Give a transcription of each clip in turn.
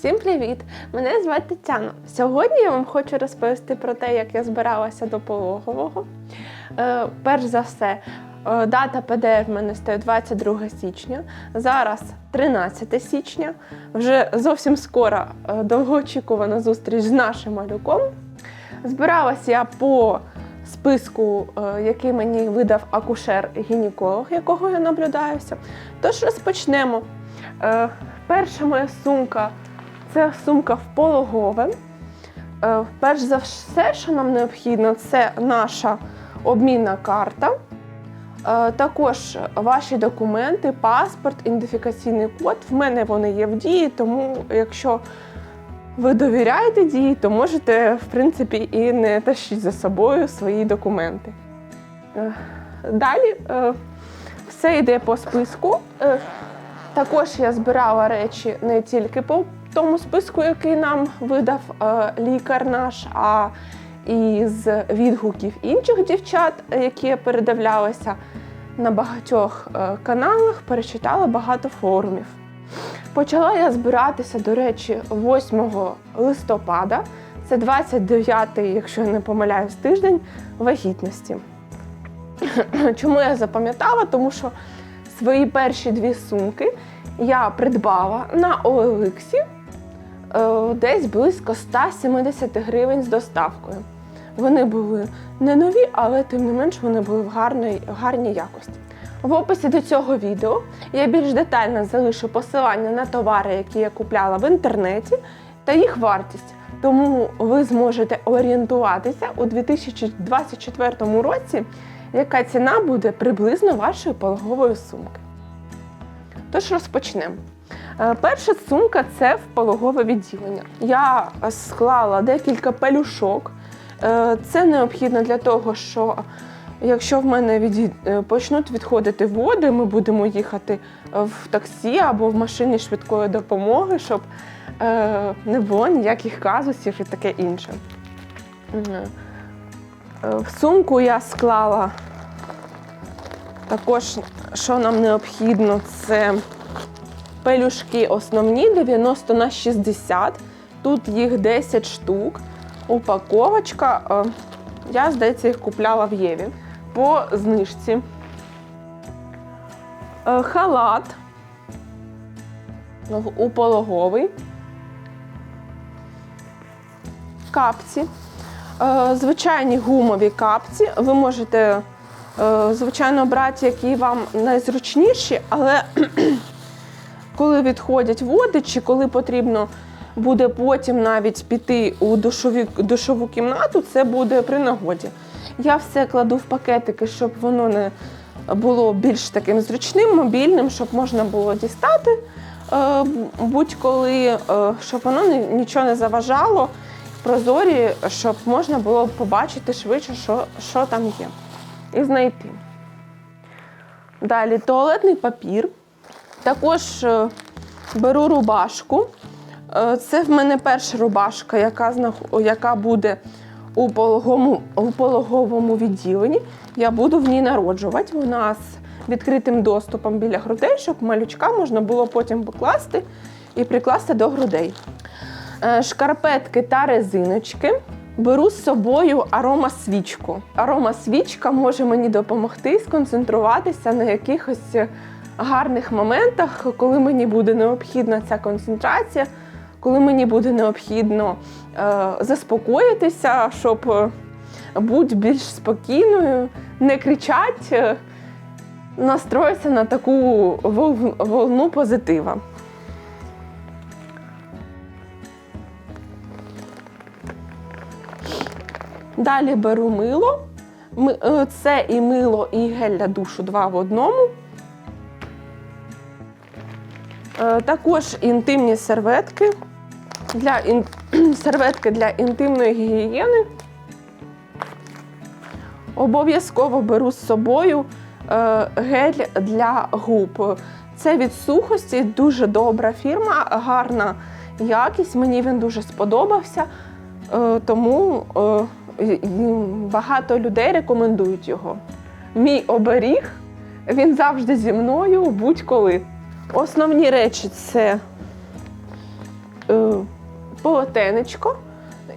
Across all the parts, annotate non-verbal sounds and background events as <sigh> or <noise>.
Всім привіт! Мене звати Тетяна. Сьогодні я вам хочу розповісти про те, як я збиралася до пологового. Е, перш за все, е, дата ПДР в мене стоїть 22 січня. Зараз 13 січня. Вже зовсім скоро е, довгоочікувана зустріч з нашим малюком. Збиралась я по списку, е, який мені видав акушер-гінеколог, якого я наблюдаюся. Тож розпочнемо. Е, Перша моя сумка це сумка в пологове. Е, Перш за все, що нам необхідно, це наша обмінна карта. Е, Також ваші документи, паспорт, ідентифікаційний код. В мене вони є в дії, тому якщо ви довіряєте дії, то можете, в принципі, і не тащити за собою свої документи. Е, Далі все йде по списку. Також я збирала речі не тільки по тому списку, який нам видав е, лікар наш, а і з відгуків інших дівчат, які я передивлялася на багатьох е, каналах, перечитала багато форумів. Почала я збиратися, до речі, 8 листопада. Це 29-й, якщо я не помиляюсь, тиждень вагітності. <clears throat> Чому я запам'ятала? Тому що свої перші дві сумки я придбала на OLX десь близько 170 гривень з доставкою. Вони були не нові, але тим не менш вони були в гарній, гарній якості. В описі до цього відео я більш детально залишу посилання на товари, які я купляла в інтернеті, та їх вартість. Тому ви зможете орієнтуватися у 2024 році, яка ціна буде приблизно вашої пологової сумки. Тож розпочнемо. Е, Перша сумка це в пологове відділення. Я склала декілька пелюшок. Е, Це необхідно для того, що якщо в мене відій- е, почнуть відходити води, ми будемо їхати в таксі або в машині швидкої допомоги, щоб не було ніяких казусів і таке інше. В сумку я склала також, що нам необхідно, це пелюшки основні 90 на 60. Тут їх 10 штук. Упаковочка. е, Я, здається, їх купляла в Єві по знижці. Е, Халат в- у пологовий. Капці. Е, Звичайні гумові капці. Ви можете, звичайно, брати, які вам найзручніші, але коли відходять води, чи коли потрібно буде потім навіть піти у душові, душову кімнату, це буде при нагоді. Я все кладу в пакетики, щоб воно не було більш таким зручним, мобільним, щоб можна було дістати е, будь-коли, е, щоб воно ні- нічого не заважало, прозорі, щоб можна було побачити швидше, що, що там є, і знайти. Далі туалетний папір. Також е, беру рубашку. Е, Це в мене перша рубашка, яка, яка буде у пологовому, у пологовому відділенні. Я буду в ній народжувати. Вона з відкритим доступом біля грудей, щоб малючка можна було потім покласти і прикласти до грудей. Е, Шкарпетки та резиночки. Беру з собою аромасвічку. Аромасвічка може мені допомогти сконцентруватися на якихось гарних моментах, коли мені буде необхідна ця концентрація, коли мені буде необхідно е, заспокоїтися, щоб е, бути більш спокійною, не кричать, е, настроїтися на таку волну позитива. Далі беру мило. Це і мило, і гель для душу два в одному. Також інтимні серветки. Для ін... <clears throat> серветки для інтимної гігієни. Обов'язково беру з собою е, гель для губ. Це від сухості, дуже добра фірма, гарна якість. Мені він дуже сподобався. Е, тому е, багато людей рекомендують його. Мій оберіг, він завжди зі мною будь-коли. Основні речі це е, полотенечко.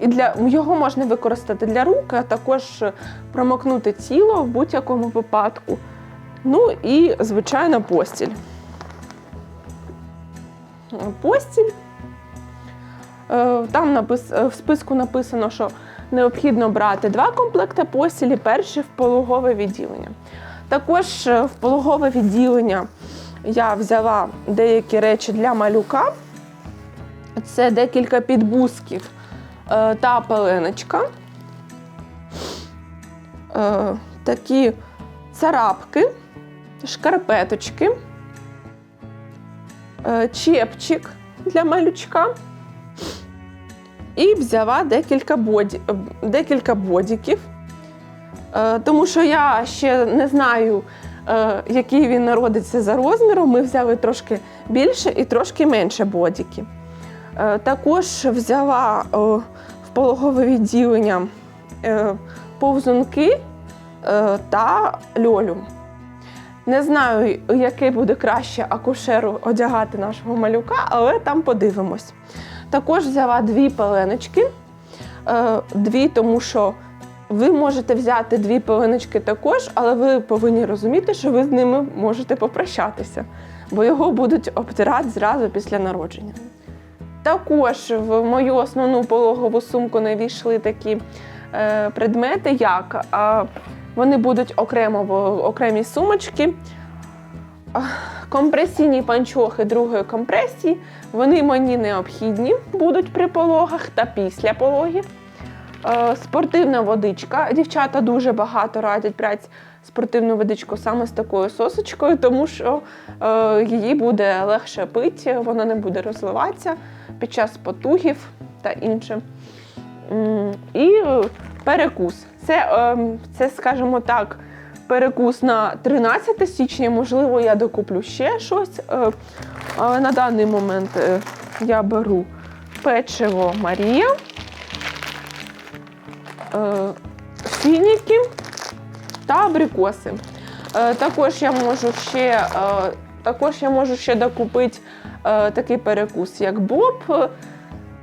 І для його можна використати для рук, а також промокнути тіло в будь-якому випадку. Ну і, звичайно, постіль. Постіль. Е, Там напис... е, в списку написано, що необхідно брати два комплекти постілі, перший в пологове відділення. Також е, в пологове відділення я взяла деякі речі для малюка. Це декілька підбузків е, та пеленочка. Е, Такі царапки, шкарпеточки, е, чепчик для малючка. І взяла декілька, боді, декілька бодіків, тому що я ще не знаю, який він народиться за розміром. Ми взяли трошки більше і трошки менше бодіків. Е, Також взяла е, в пологове відділення е, повзунки е, та льолю. Не знаю, який буде краще акушеру одягати нашого малюка, але там подивимось. Також взяла дві пеленочки. Е, Дві, тому що ви можете взяти дві пеленочки також, але ви повинні розуміти, що ви з ними можете попрощатися, бо його будуть обтирати зразу після народження. Також в мою основну пологову сумку не війшли такі е, предмети, як е, вони будуть окремо в окремій сумочці. Компресійні панчохи другої компресії, вони мені необхідні будуть при пологах та після пологів. Е, Спортивна водичка. Дівчата дуже багато радять брати спортивну водичку саме з такою сосочкою, тому що е, її буде легше пити, вона не буде розливатися під час потугів та інше. І е, перекус. Це, е, це, скажімо так, перекус на 13 січня. Можливо, я докуплю ще щось. Але на даний момент я беру печиво Марія, фініки та абрикоси. Е, Також я можу ще, е, також я можу ще докупити е, такий перекус, як боб.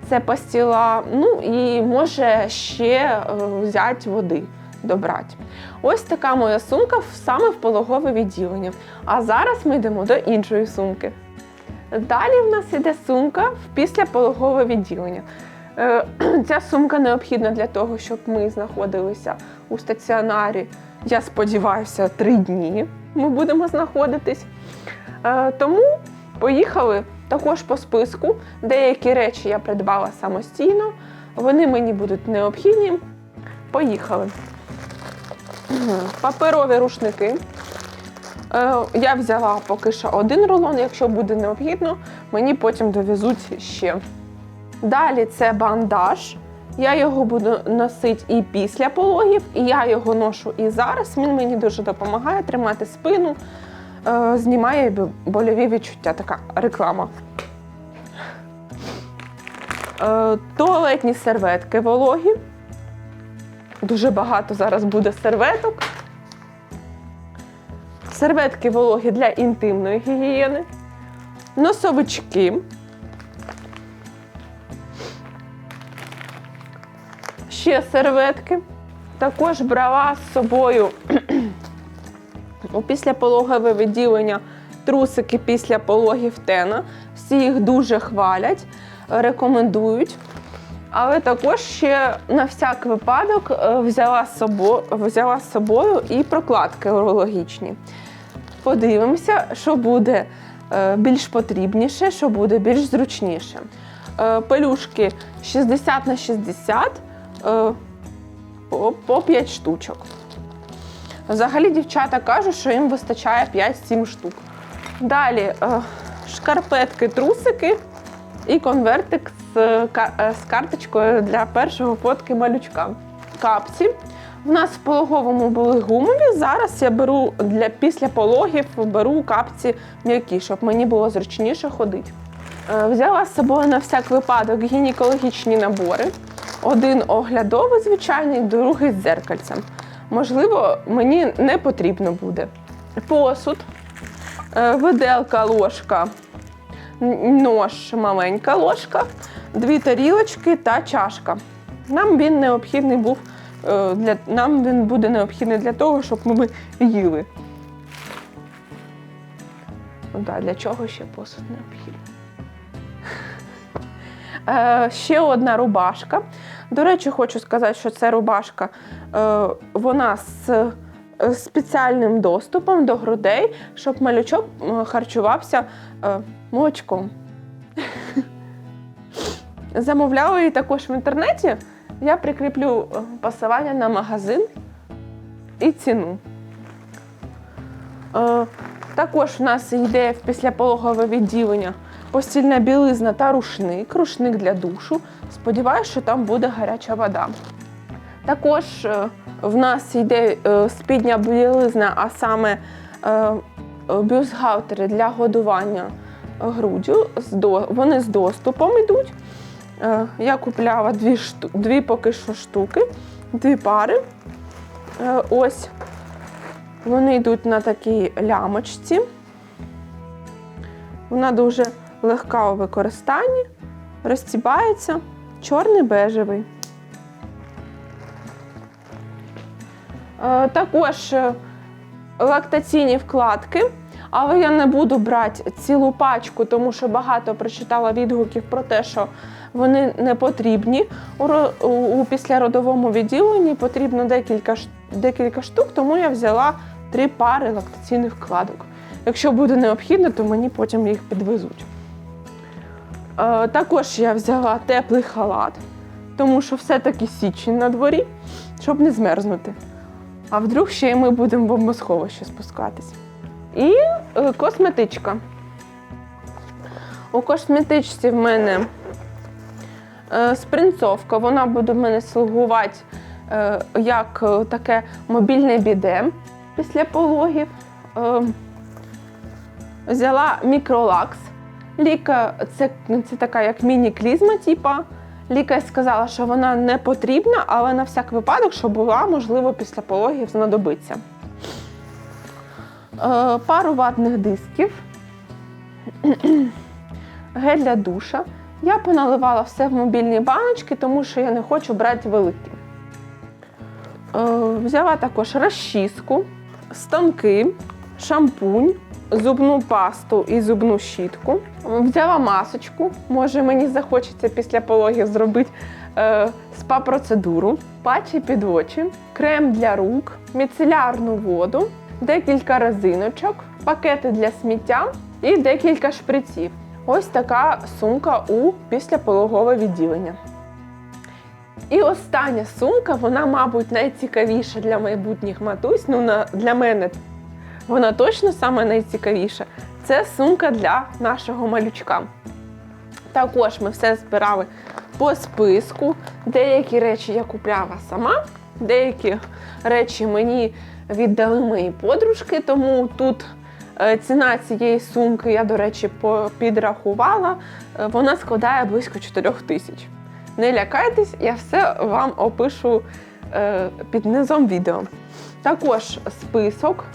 Це пастіла, ну і може ще е, взяти води добрати. Ось така моя сумка саме в пологове відділення. А зараз ми йдемо до іншої сумки. Далі в нас іде сумка в післяпологове відділення. Е, <clears throat> Ця сумка необхідна для того, щоб ми знаходилися у стаціонарі. Я сподіваюся, три дні ми будемо знаходитись. Е, Тому поїхали також по списку. Деякі речі я придбала самостійно, вони мені будуть необхідні. Поїхали. Паперові рушники. Е, Я взяла поки що один рулон, якщо буде необхідно, мені потім довезуть ще. Далі це бандаж. Я його буду носити і після пологів, і я його ношу і зараз. Він мені дуже допомагає тримати спину, е, знімає больові відчуття. Така реклама. Е, Туалетні серветки вологі. Дуже багато зараз буде серветок. Серветки вологі для інтимної гігієни. Носовички. Ще серветки. Також брала з собою <clears throat> у післяпологове відділення трусики після пологів Тена. Всі їх дуже хвалять, рекомендують. Але також ще на всяк випадок е, взяла з собою, взяла з собою і прокладки урологічні. Подивимося, що буде е, більш потрібніше, що буде більш зручніше. Е, Пелюшки 60 на 60 е, по, по 5 штучок. Взагалі дівчата кажуть, що їм вистачає 5-7 штук. Далі е, шкарпетки, трусики і конвертик з, е, е, з карточкою для першого фотки малючка. Капці. В нас в пологовому були гумові. Зараз я беру для після пологів беру капці м'які, щоб мені було зручніше ходити. Е, Взяла з собою на всяк випадок гінекологічні набори. Один оглядовий, звичайний, другий з дзеркальцем. Можливо, мені не потрібно буде. Посуд, е, виделка, ложка, нож маленька ложка, дві тарілочки та чашка. Нам він необхідний був е, для нам він буде необхідний для того, щоб ми їли. Ну да, для чого ще посуд необхідний? Е, ще одна рубашка. До речі, хочу сказати, що це рубашка, е, вона з е, спеціальним доступом до грудей, щоб малючок харчувався молочком. <laughs> Замовляла її також в інтернеті. Я прикріплю посилання на магазин і ціну. Також в нас йде в післяпологове відділення постільна білизна та рушник, рушник для душу. Сподіваюсь, що там буде гаряча вода. Також е, в нас йде е, спідня білизна, а саме е, бюстгальтери для годування груддю. Вони з доступом йдуть. Я купляла дві, дві поки що штуки, дві пари. Ось вони йдуть на такій лямочці. Вона дуже легка у використанні, розстібається, чорний бежевий. Е, Також е, лактаційні вкладки, але я не буду брати цілу пачку, тому що багато прочитала відгуків про те, що вони не потрібні. У післяродовому відділенні потрібно декілька, декілька штук, тому я взяла три пари лактаційних вкладок. Якщо буде необхідно, то мені потім їх підвезуть. Е, також я взяла теплий халат, тому що все-таки січень на дворі, щоб не змерзнути. А вдруг ще й ми будемо в бомбосховище спускатись. І е, косметичка. У косметичці в мене е, спринцовка, вона буде в мене слугувати як таке мобільне біде після пологів. Взяла мікролакс. Ліка це, це така як міні-клізма, типа. Лікар сказала, що вона не потрібна, але на всяк випадок, що була, можливо, після пологів знадобиться. Е, пару ватних дисків, <clears throat> гель для душа. Я поналивала все в мобільні баночки, тому що я не хочу брати великі. Е, взяла також розчіску, станки, шампунь, зубну пасту і зубну щітку. Взяла масочку. Може, мені захочеться після пологів зробити е, спа-процедуру, патчі під очі, крем для рук, міцелярну воду, декілька резиночок, пакети для сміття і декілька шприців. Ось така сумка у післяпологове відділення. І остання сумка, вона, мабуть, найцікавіша для майбутніх матусь. Ну, на, для мене вона точно саме найцікавіша. Це сумка для нашого малючка. Також ми все збирали по списку. Деякі речі я купляла сама, деякі речі мені віддали мої подружки, тому тут е, ціна цієї сумки, я, до речі, підрахувала, е, вона складає близько 4 тисяч. Не лякайтесь, я все вам опишу е, під низом відео. Також список,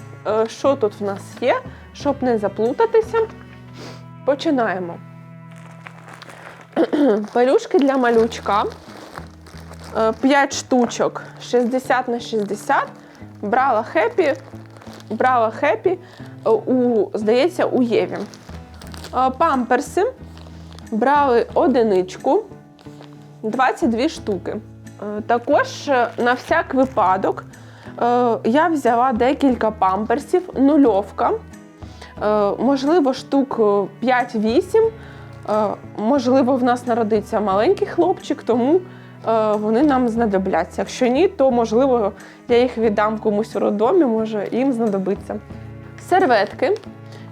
що тут в нас є, щоб не заплутатися. Починаємо. <clears throat> Пелюшки для малючка. 5 штучок 60 на 60. Брала хепі. Брала хепі е, у, здається, у Єві. Е, Памперси брали одиничку 22 штуки. Е, Також е, на всяк випадок е, я взяла декілька памперсів, нульовка. Е, Можливо, штук е, 5-8. Е, Можливо, в нас народиться маленький хлопчик, тому е, вони нам знадобляться. Якщо ні, то можливо я їх віддам комусь у роддомі, може їм знадобиться. Серветки.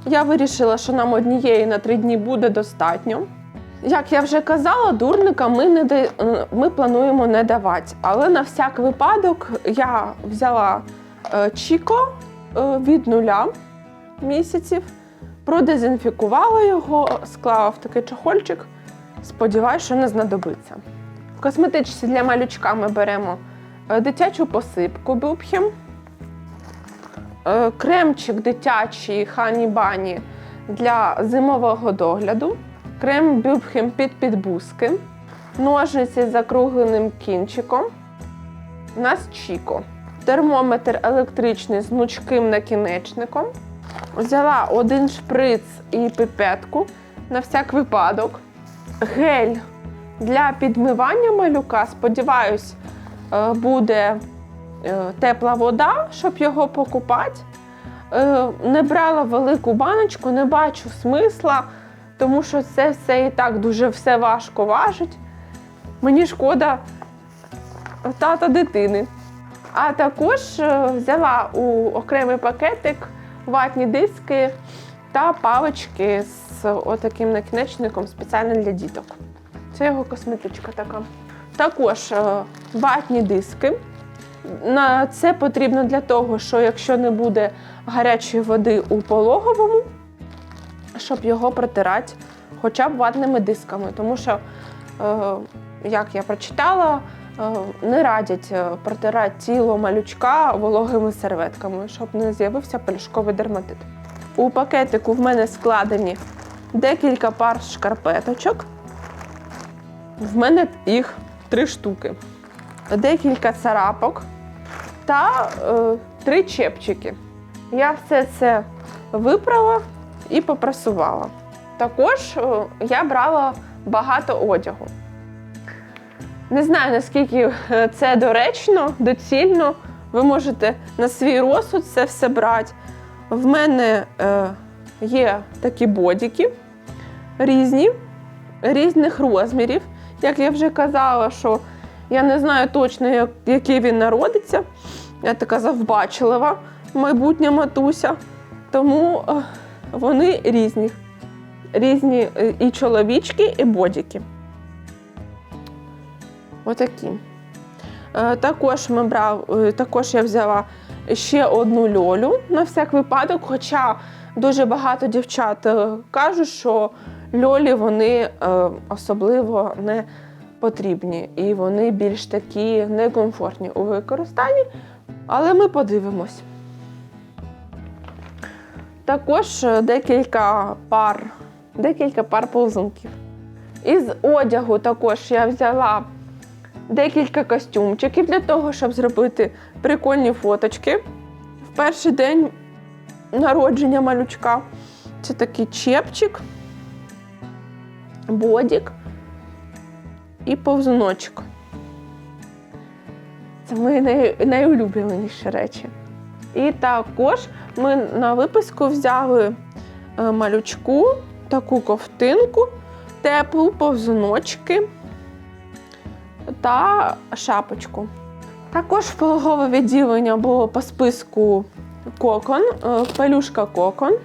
Я вирішила, що нам однієї на три дні буде достатньо. Як я вже казала, дурника ми не да- ми плануємо не давати. Але на всяк випадок я взяла е, Чіко е, від нуля місяців, продезінфікувала його, склала в такий чохольчик. Сподіваюсь, що не знадобиться. В косметичці для малючка ми беремо е, дитячу посипку Бюбхем, кремчик дитячий Хані Бані для зимового догляду, крем Бюбхем під підбузки, ножниці з закругленим кінчиком. У нас Чіко. Термометр електричний з гнучким накінечником. Взяла один шприц і пипетку на всяк випадок. Гель для підмивання малюка. Сподіваюсь, е, буде е, тепла вода, щоб його покупати. Е, Не брала велику баночку, не бачу смисла, тому що це все і так дуже все важко важить. Мені шкода тата дитини. А також е, взяла у окремий пакетик ватні диски та палички з отаким накінечником спеціально для діток. Це його косметичка така. Також е, ватні диски. На це потрібно для того, що якщо не буде гарячої води у пологовому, щоб його протирати хоча б ватними дисками. Тому що, е, як я прочитала, е, не радять е, протирати тіло малючка вологими серветками, щоб не з'явився пелюшковий дерматит. У пакетику в мене складені декілька пар шкарпеточок. В мене їх три штуки, декілька царапок та е, три чепчики. Я все це випрала і попрасувала. Також е, я брала багато одягу. Не знаю, наскільки е, це доречно, доцільно. Ви можете на свій розсуд це все брати. В мене е, є такі бодіки різні, різних розмірів. Як я вже казала, що я не знаю точно, як, який він народиться. Я така завбачлива, майбутня матуся. Тому вони різні. Різні е, і чоловічки, і бодіки. Отакі. Е, Також ми брав, е, також я взяла ще одну льолю на всяк випадок, хоча дуже багато дівчат кажуть, що льолі вони особливо не потрібні і вони більш такі некомфортні у використанні. Але ми подивимось. Також е, декілька пар, декілька пар повзунків. Із одягу також я взяла декілька костюмчиків для того, щоб зробити прикольні фоточки. В перший день народження малючка. Це такий чепчик, бодік і повзуночок. Це мої най- найулюбленіші речі. І також ми на виписку взяли е, малючку, таку ковтинку, теплу повзуночки та шапочку. Також в пологове відділення було по списку кокон, е, пелюшка кокон.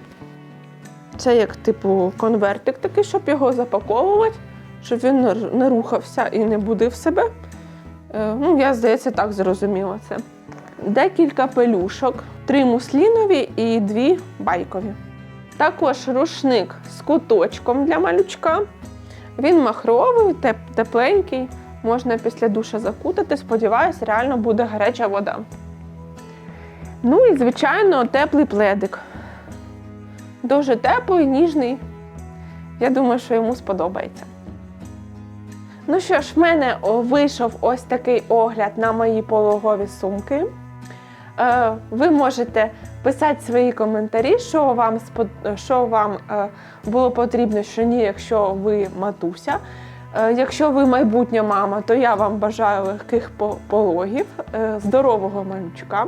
Це як типу конвертик такий, щоб його запаковувати, щоб він не рухався і не будив себе. Е, Ну, я, здається, так зрозуміла це. Декілька пелюшок, три муслінові і дві байкові. Також рушник з куточком для малючка. Він махровий, тепленький, можна після душа закутати. Сподіваюсь, реально буде гаряча вода. Ну і, звичайно, теплий пледик. Дуже теплий, ніжний. Я думаю, що йому сподобається. Ну що ж, в мене вийшов ось такий огляд на мої пологові сумки. Е, ви можете писати свої коментарі, що вам, що вам е, було потрібно, що ні, якщо ви матуся. Е, якщо ви майбутня мама, то я вам бажаю легких пологів, здорового малючка.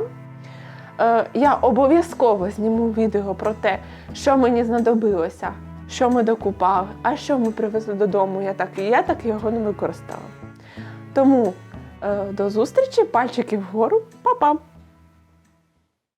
Я обов'язково зніму відео про те, що мені знадобилося, що ми докупали, а що ми привезли додому. Я так, я так його не використала. Тому до зустрічі, пальчики вгору, па-па!